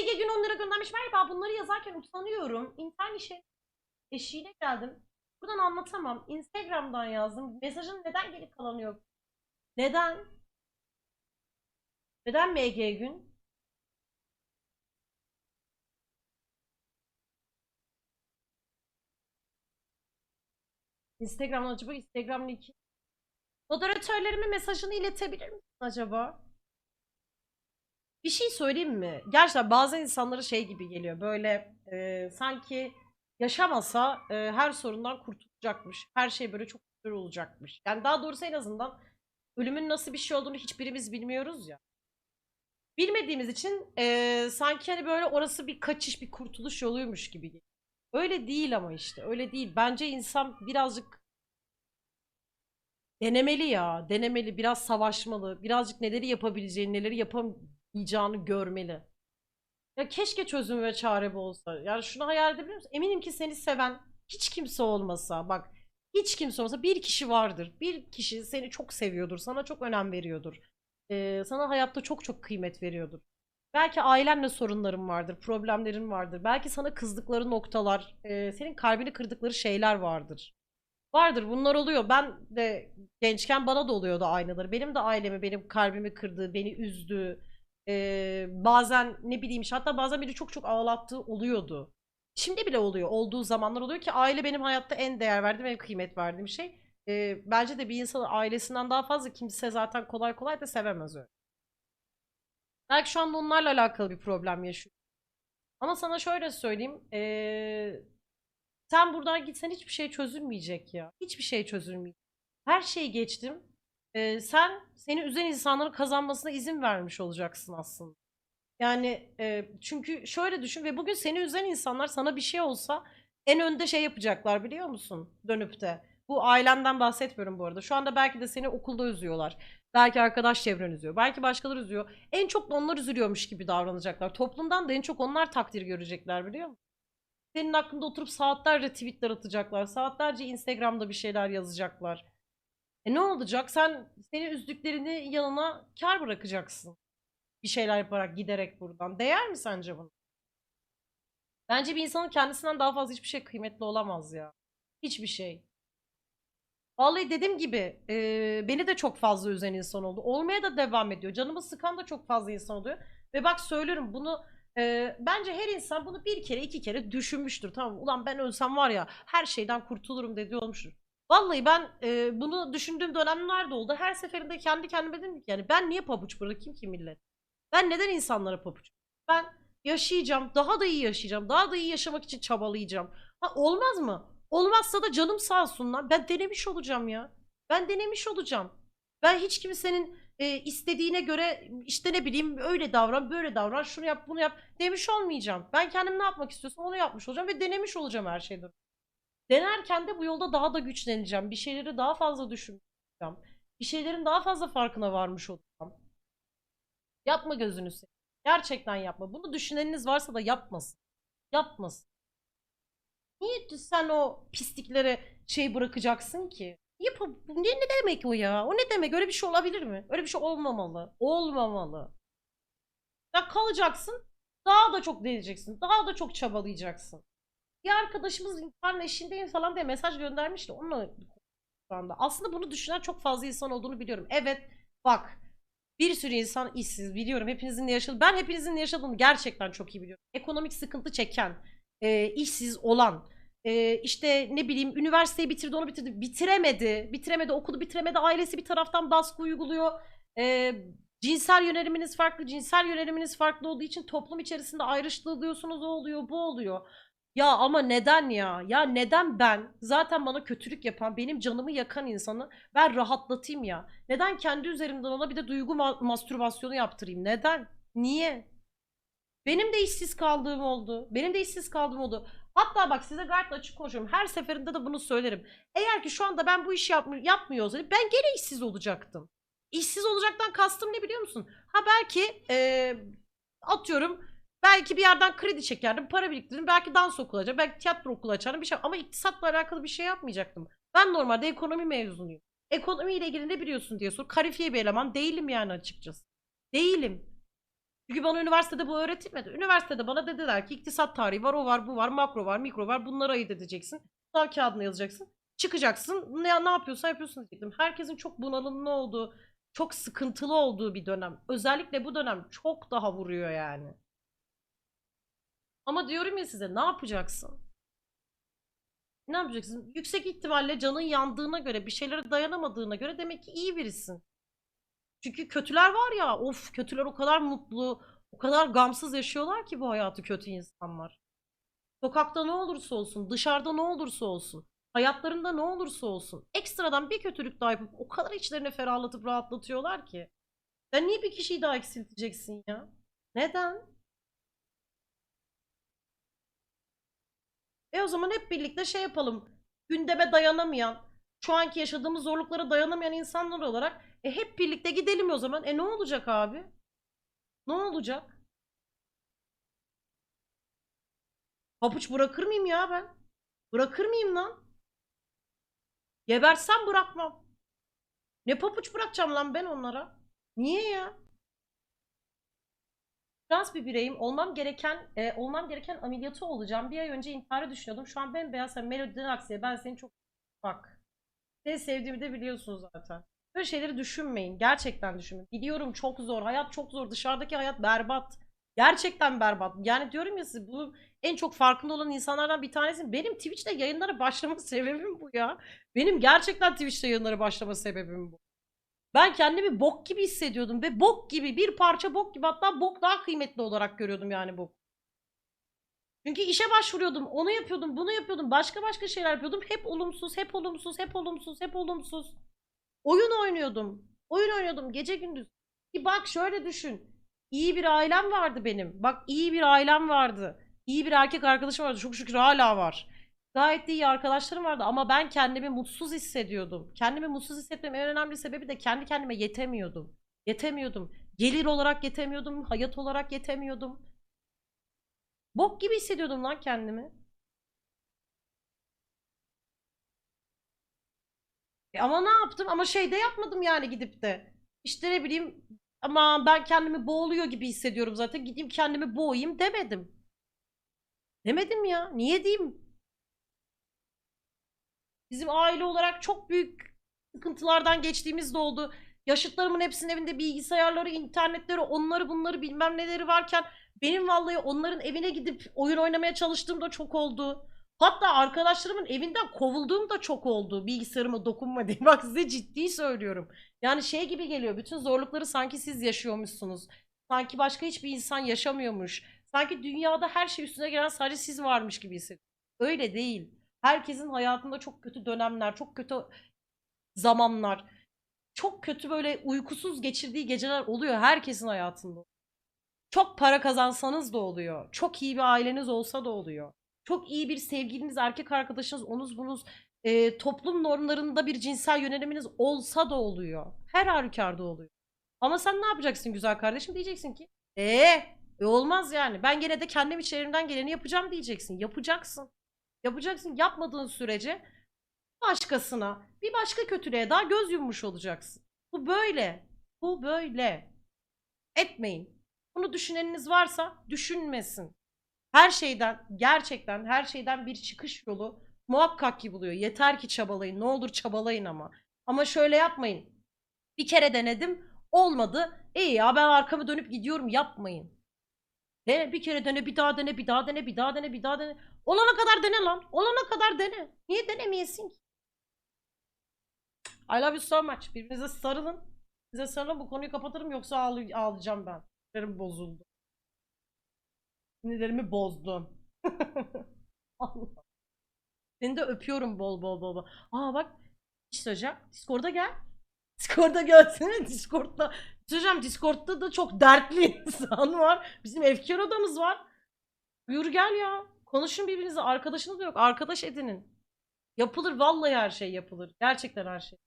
Ege gün 10 lira göndermiş. Merhaba bunları yazarken utanıyorum. İnternet işe eşiğine geldim. Buradan anlatamam. Instagram'dan yazdım. Mesajın neden geri kalan yok? Neden? Neden Ege gün? Instagram'dan acaba Instagram linki Moderatörlerime mesajını iletebilir misin acaba? Bir şey söyleyeyim mi? Gerçekten bazı insanlara şey gibi geliyor. Böyle e, sanki yaşamasa e, her sorundan kurtulacakmış. Her şey böyle çok güzel olacakmış. Yani daha doğrusu en azından ölümün nasıl bir şey olduğunu hiçbirimiz bilmiyoruz ya. Bilmediğimiz için e, sanki hani böyle orası bir kaçış, bir kurtuluş yoluymuş gibi geliyor. Öyle değil ama işte. Öyle değil. Bence insan birazcık Denemeli ya, denemeli, biraz savaşmalı, birazcık neleri yapabileceğini, neleri yapamayacağını görmeli. Ya keşke çözüm ve çare bu olsa. Yani şunu hayal edebiliyor musun? Eminim ki seni seven hiç kimse olmasa, bak hiç kimse olmasa bir kişi vardır. Bir kişi seni çok seviyordur, sana çok önem veriyordur. Ee, sana hayatta çok çok kıymet veriyordur. Belki ailenle sorunların vardır, problemlerin vardır. Belki sana kızdıkları noktalar, e, senin kalbini kırdıkları şeyler vardır. Vardır bunlar oluyor. Ben de gençken bana da oluyordu aynaları. Benim de ailemi benim kalbimi kırdığı, beni üzdüğü, eee, bazen ne bileyim hatta bazen beni çok çok ağlattığı oluyordu. Şimdi bile oluyor. Olduğu zamanlar oluyor ki aile benim hayatta en değer verdiğim, en kıymet verdiğim şey. Eee, bence de bir insan ailesinden daha fazla kimse zaten kolay kolay da sevemez öyle. Belki şu anda onlarla alakalı bir problem yaşıyor. Ama sana şöyle söyleyeyim. eee, sen buradan gitsen hiçbir şey çözülmeyecek ya. Hiçbir şey çözülmeyecek. Her şeyi geçtim. Ee, sen seni üzen insanların kazanmasına izin vermiş olacaksın aslında. Yani e, çünkü şöyle düşün ve bugün seni üzen insanlar sana bir şey olsa en önde şey yapacaklar biliyor musun? Dönüp de. Bu ailenden bahsetmiyorum bu arada. Şu anda belki de seni okulda üzüyorlar. Belki arkadaş çevren üzüyor. Belki başkaları üzüyor. En çok da onlar üzülüyormuş gibi davranacaklar. Toplumdan da en çok onlar takdir görecekler biliyor musun? Senin hakkında oturup saatlerce tweetler atacaklar. Saatlerce Instagram'da bir şeyler yazacaklar. E ne olacak? Sen seni üzdüklerini yanına kar bırakacaksın. Bir şeyler yaparak giderek buradan. Değer mi sence bunu? Bence bir insanın kendisinden daha fazla hiçbir şey kıymetli olamaz ya. Hiçbir şey. Vallahi dediğim gibi e, beni de çok fazla üzen insan oldu. Olmaya da devam ediyor. Canımı sıkan da çok fazla insan oluyor. Ve bak söylüyorum bunu e, bence her insan bunu bir kere iki kere düşünmüştür. Tamam ulan ben ölsem var ya her şeyden kurtulurum dediği olmuştur. Vallahi ben e, bunu düşündüğüm dönemler de oldu. Her seferinde kendi kendime dedim ki yani ben niye pabuç bırakayım ki millet? Ben neden insanlara pabuç? Ben yaşayacağım, daha da iyi yaşayacağım, daha da iyi yaşamak için çabalayacağım. Ha, olmaz mı? Olmazsa da canım sağ olsun lan. Ben denemiş olacağım ya. Ben denemiş olacağım. Ben hiç kimsenin e, istediğine göre işte ne bileyim öyle davran, böyle davran, şunu yap, bunu yap demiş olmayacağım. Ben kendim ne yapmak istiyorsam onu yapmış olacağım ve denemiş olacağım her şeyden. Denerken de bu yolda daha da güçleneceğim. Bir şeyleri daha fazla düşüneceğim. Bir şeylerin daha fazla farkına varmış olacağım. Yapma gözünü seveyim. Gerçekten yapma. Bunu düşüneniniz varsa da yapmasın. Yapmasın. Niye sen o pisliklere şey bırakacaksın ki? Yap ne, ne demek o ya? O ne demek? Öyle bir şey olabilir mi? Öyle bir şey olmamalı. Olmamalı. Ya kalacaksın. Daha da çok deneyeceksin. Daha da çok çabalayacaksın. Bir arkadaşımız intihar eşiğindeyim falan diye mesaj göndermişti. Onunla şu. Aslında bunu düşünen çok fazla insan olduğunu biliyorum. Evet bak bir sürü insan işsiz biliyorum. Hepinizin ne yaşadığını ben hepinizin ne yaşadığını gerçekten çok iyi biliyorum. Ekonomik sıkıntı çeken, e, işsiz olan, e, işte ne bileyim üniversiteyi bitirdi onu bitirdi. Bitiremedi. Bitiremedi okulu bitiremedi. Ailesi bir taraftan baskı uyguluyor. E, cinsel yöneliminiz farklı. Cinsel yöneliminiz farklı olduğu için toplum içerisinde ayrıştırılıyorsunuz. O oluyor bu oluyor. Ya ama neden ya? Ya neden ben zaten bana kötülük yapan, benim canımı yakan insanı ben rahatlatayım ya? Neden kendi üzerimden ona bir de duygu ma- mastürbasyonu yaptırayım? Neden? Niye? Benim de işsiz kaldığım oldu. Benim de işsiz kaldığım oldu. Hatta bak size gayet açık konuşuyorum. Her seferinde de bunu söylerim. Eğer ki şu anda ben bu işi yapm yapmıyor olsaydım ben gene işsiz olacaktım. İşsiz olacaktan kastım ne biliyor musun? Ha belki eee, atıyorum belki bir yerden kredi çekerdim, para biriktirdim. Belki dans okulu açardım, belki tiyatro okulu açardım bir şey. Ama iktisatla alakalı bir şey yapmayacaktım. Ben normalde ekonomi mezunuyum. Ekonomiyle ilgili ne biliyorsun diye sor. Kalifiye bir eleman değilim yani açıkçası. Değilim. Çünkü bana üniversitede bu öğretilmedi. Üniversitede bana dediler ki iktisat tarihi var, o var, bu var, makro var, mikro var. Bunları ayırt edeceksin. Sağ kağıdına yazacaksın. Çıkacaksın. Ne, ne yapıyorsan yapıyorsun diyecektim. Herkesin çok bunalımlı olduğu, çok sıkıntılı olduğu bir dönem. Özellikle bu dönem çok daha vuruyor yani. Ama diyorum ya size ne yapacaksın? Ne yapacaksın? Yüksek ihtimalle canın yandığına göre, bir şeylere dayanamadığına göre demek ki iyi birisin. Çünkü kötüler var ya, of kötüler o kadar mutlu, o kadar gamsız yaşıyorlar ki bu hayatı kötü insanlar. Sokakta ne olursa olsun, dışarıda ne olursa olsun, hayatlarında ne olursa olsun, ekstradan bir kötülük daha yapıp o kadar içlerini ferahlatıp rahatlatıyorlar ki. Sen niye bir kişiyi daha eksilteceksin ya? Neden? E o zaman hep birlikte şey yapalım. Gündeme dayanamayan, şu anki yaşadığımız zorluklara dayanamayan insanlar olarak e hep birlikte gidelim o zaman. E ne olacak abi? Ne olacak? Papuç bırakır mıyım ya ben? Bırakır mıyım lan? Gebersem bırakmam. Ne papuç bırakacağım lan ben onlara? Niye ya? Trans bir bireyim. Olmam gereken e, olmam gereken ameliyatı olacağım. Bir ay önce intiharı düşünüyordum. Şu an bembeyaz. Sen Melodi'den aksiye. Ben seni çok bak. Seni sevdiğimi de biliyorsunuz zaten. Böyle şeyleri düşünmeyin. Gerçekten düşünmeyin. Biliyorum çok zor. Hayat çok zor. Dışarıdaki hayat berbat. Gerçekten berbat. Yani diyorum ya size bu en çok farkında olan insanlardan bir tanesi. Benim Twitch'te yayınlara başlama sebebim bu ya. Benim gerçekten Twitch'te yayınlara başlama sebebim bu. Ben kendimi bok gibi hissediyordum ve bok gibi bir parça bok gibi hatta bok daha kıymetli olarak görüyordum yani bok. Çünkü işe başvuruyordum, onu yapıyordum, bunu yapıyordum, başka başka şeyler yapıyordum. Hep olumsuz, hep olumsuz, hep olumsuz, hep olumsuz. Oyun oynuyordum. Oyun oynuyordum gece gündüz. Bir bak şöyle düşün. İyi bir ailem vardı benim. Bak iyi bir ailem vardı. İyi bir erkek arkadaşım vardı. Çok şükür hala var. Gayet iyi arkadaşlarım vardı ama ben kendimi mutsuz hissediyordum. Kendimi mutsuz hissetmemin en önemli sebebi de kendi kendime yetemiyordum. Yetemiyordum. Gelir olarak yetemiyordum, hayat olarak yetemiyordum. Bok gibi hissediyordum lan kendimi. E ama ne yaptım? Ama şey de yapmadım yani gidip de. İşte ne bileyim ama ben kendimi boğuluyor gibi hissediyorum zaten. Gideyim kendimi boğayım demedim. Demedim ya. Niye diyeyim? Bizim aile olarak çok büyük sıkıntılardan geçtiğimiz de oldu. Yaşıtlarımın hepsinin evinde bilgisayarları, internetleri, onları bunları bilmem neleri varken benim vallahi onların evine gidip oyun oynamaya çalıştığım da çok oldu. Hatta arkadaşlarımın evinden kovulduğum da çok oldu. Bilgisayarıma dokunma diye. Bak size ciddi söylüyorum. Yani şey gibi geliyor. Bütün zorlukları sanki siz yaşıyormuşsunuz. Sanki başka hiçbir insan yaşamıyormuş. Sanki dünyada her şey üstüne gelen sadece siz varmış gibi hissediyorum. Öyle değil. Herkesin hayatında çok kötü dönemler, çok kötü zamanlar, çok kötü böyle uykusuz geçirdiği geceler oluyor herkesin hayatında. Çok para kazansanız da oluyor. Çok iyi bir aileniz olsa da oluyor. Çok iyi bir sevgiliniz, erkek arkadaşınız, onuz bunuz, e, toplum normlarında bir cinsel yöneliminiz olsa da oluyor. Her halükarda oluyor. Ama sen ne yapacaksın güzel kardeşim? Diyeceksin ki, ee, e olmaz yani. Ben gene de kendim içerimden geleni yapacağım diyeceksin. Yapacaksın. Yapacaksın. Yapmadığın sürece başkasına, bir başka kötülüğe daha göz yummuş olacaksın. Bu böyle. Bu böyle. Etmeyin. Bunu düşüneniniz varsa düşünmesin. Her şeyden, gerçekten her şeyden bir çıkış yolu muhakkak ki buluyor. Yeter ki çabalayın. Ne olur çabalayın ama. Ama şöyle yapmayın. Bir kere denedim, olmadı. İyi ya ben arkamı dönüp gidiyorum yapmayın. Dene bir kere dene, bir daha dene, bir daha dene, bir daha dene, bir daha dene. Olana kadar dene lan. Olana kadar dene. Niye denemeyesin ki? I love you so much. Birbirinize sarılın. Size sarılın bu konuyu kapatırım yoksa ağlay- ağlayacağım ben. Sinirlerim bozuldu. Sinirlerimi bozdum. Allah. Seni de öpüyorum bol bol bol bol. Aa bak. Bir söyleyeceğim. Discord'a gel. Discord'a gelsene. Discord'da. Söyleyeceğim Discord'da da çok dertli insan var. Bizim efkar odamız var. Buyur gel ya. Konuşun birbirinizle. Arkadaşınız da yok. Arkadaş edinin. Yapılır. Vallahi her şey yapılır. Gerçekten her şey.